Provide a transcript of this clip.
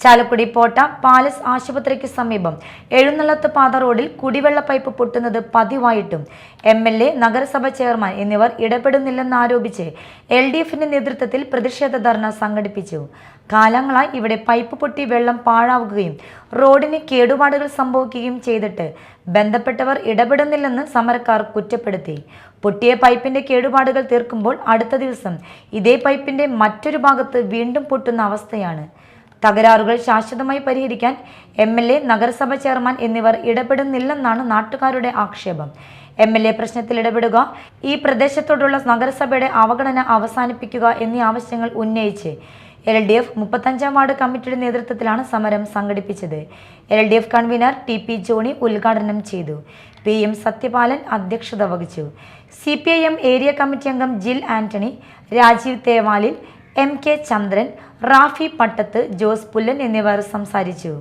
ചാലക്കുടി പോട്ട palace ആശുപത്രിക്ക് സമീപം എഴുന്നള്ളത്ത് പാത റോഡിൽ കുടിവെള്ള പൈപ്പ് പൊട്ടുന്നത് പതിവായിട്ടും എം എൽ എ നഗരസഭ ചെയർമാൻ എന്നിവർ ഇടപെടുന്നില്ലെന്നാരോപിച്ച് എൽ ഡി എഫിന്റെ നേതൃത്വത്തിൽ പ്രതിഷേധ ധർണ സംഘടിപ്പിച്ചു. കാലങ്ങളായി ഇവിടെ പൈപ്പ് പൊട്ടി വെള്ളം പാഴാവുകയും റോഡിന് കേടുപാടുകൾ സംഭവിക്കുകയും ചെയ്തിട്ട് ബന്ധപ്പെട്ടവർ ഇടപെടുന്നില്ലെന്ന് സമരക്കാർ കുറ്റപ്പെടുത്തി. പൊട്ടിയ പൈപ്പിന്റെ കേടുപാടുകൾ തീർക്കുമ്പോൾ അടുത്ത ദിവസം ഇതേ പൈപ്പിന്റെ മറ്റൊരു ഭാഗത്ത് വീണ്ടും പൊട്ടുന്ന അവസ്ഥയാണ്. തകരാറുകൾ ശാശ്വതമായി പരിഹരിക്കാൻ എം എൽ എ നഗരസഭ ചെയർമാൻ എന്നിവർ ഇടപെടുന്നില്ലെന്നാണ് നാട്ടുകാരുടെ ആക്ഷേപം. എം എൽ എ പ്രശ്നത്തിൽ ഇടപെടുക ഈ പ്രദേശത്തോടുള്ള നഗരസഭയുടെ അവഗണന അവസാനിപ്പിക്കുക എന്നീ ആവശ്യങ്ങൾ ഉന്നയിച്ച് എൽ ഡി എഫ് മുപ്പത്തഞ്ചാം വാർഡ് കമ്മിറ്റിയുടെ നേതൃത്വത്തിലാണ് സമരം സംഘടിപ്പിച്ചത്. L D F convener T P Johny ഉദ്ഘാടനം ചെയ്തു. പി എം സത്യപാലൻ അധ്യക്ഷത വഹിച്ചു. C P I M area committee അംഗം ജിൽ ആന്റണി രാജീവ് തേവാലിൽ എം കെ ചന്ദ്രൻ റാഫി പട്ടത്ത് ജോസ് പുല്ലൻ എന്നിവർ സംസാരിച്ചു.